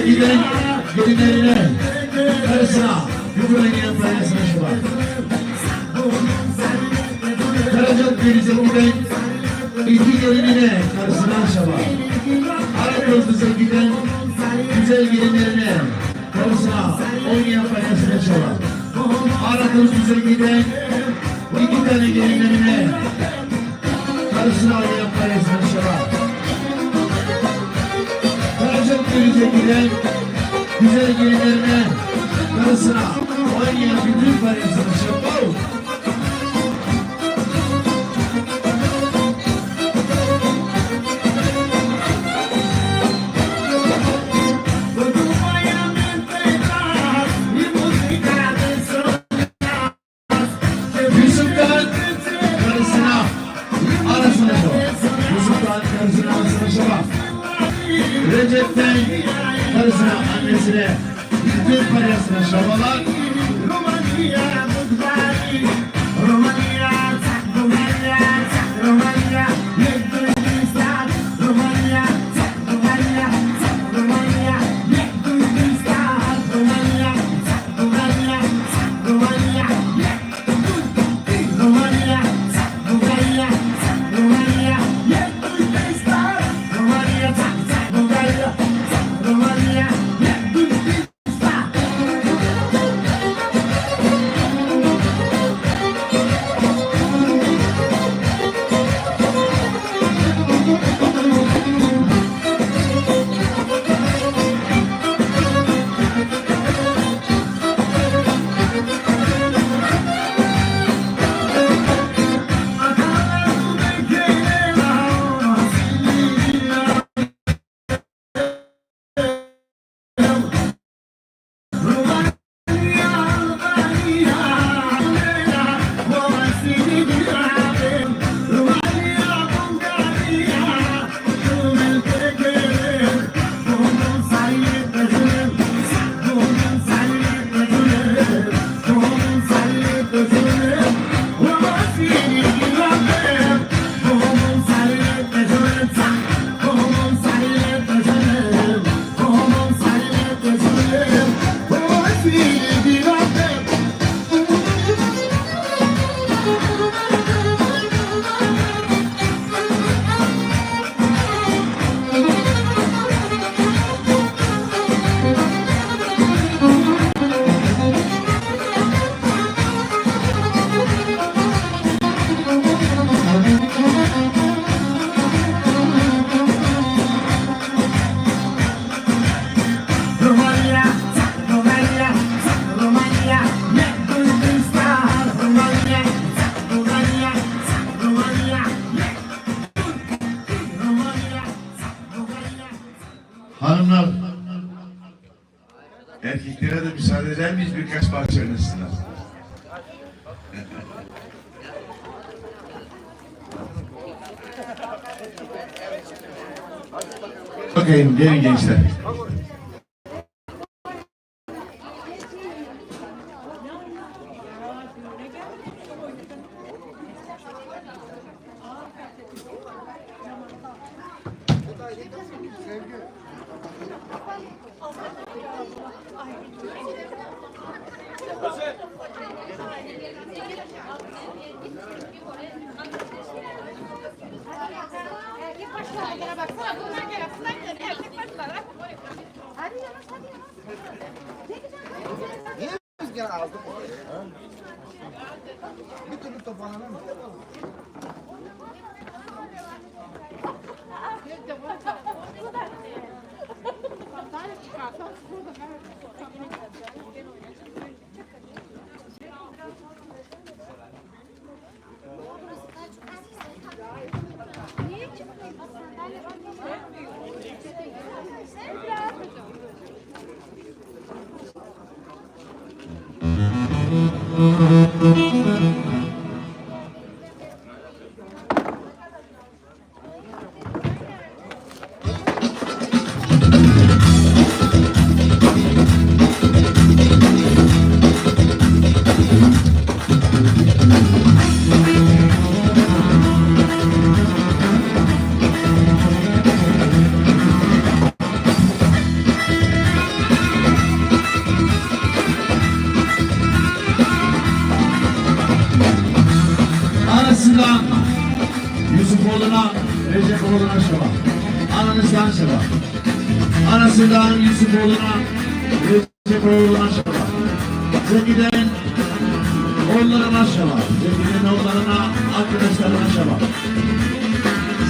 giden gelinlerine, karısına, Yukarı'nın parasına şu var. Karaca denize giden iki gelinine, karısına şaba. Aradığımızda giden güzel gelinlerine, karısına, oynayan parasına şaba. Aradığımızda giden iki tane gelinlerine, karısına oynayan Denize giden güzel gelinlerine, karısına, oynayan bütün parasına şaba. Annesine bütün parasına şabalar. Erkeklere de müsaade eder miyiz birkaç parça oynasınlar? Bakayım gelin gençler. Erkek başlarına baksana. Bunlar gel. Bunlar gel. Erkek başlarına. Hadi yavaş hadi yavaş. Ne güzel. Niye rüzgar aldık? Bir türlü toparlanamıyor. Müzik Ananızdan Yusuf oğluna Recep oğluna şeva. Ananızdan şeva. Anasından Yusuf oğluna Recep oğluna şeva. Zeki'den oğullarına şeva. Zeki'den oğullarına arkadaşlarına şeva.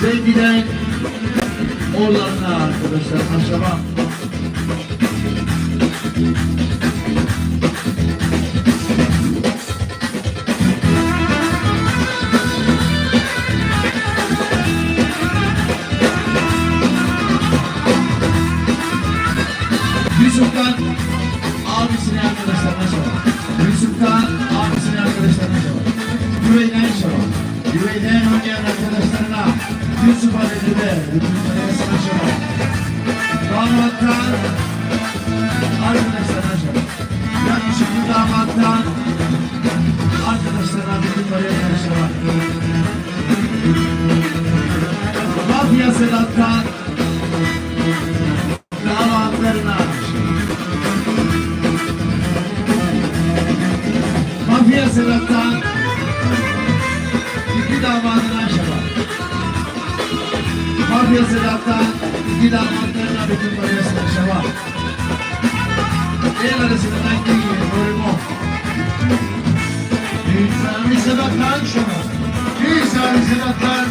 Zeki'den oğullarına arkadaşlarına şeva. Güveyden şaba. Güveyden oynayan arkadaşlarına Yusuf Aleyhi'de bütün parasına şaba. Damattan arkadaşlarına şaba. Yakışıklı damattan arkadaşlarına bütün parasına şaba. Mafya Sedat'tan damatlarına Mafya Sedat'tan iki damadına şaba. Mafya Sedat'tan iki damatlarına bütün parasına şaba. El arasında ben değil, bölümü. Büyük Sami Sedat'tan şaba. Sami Sedat'tan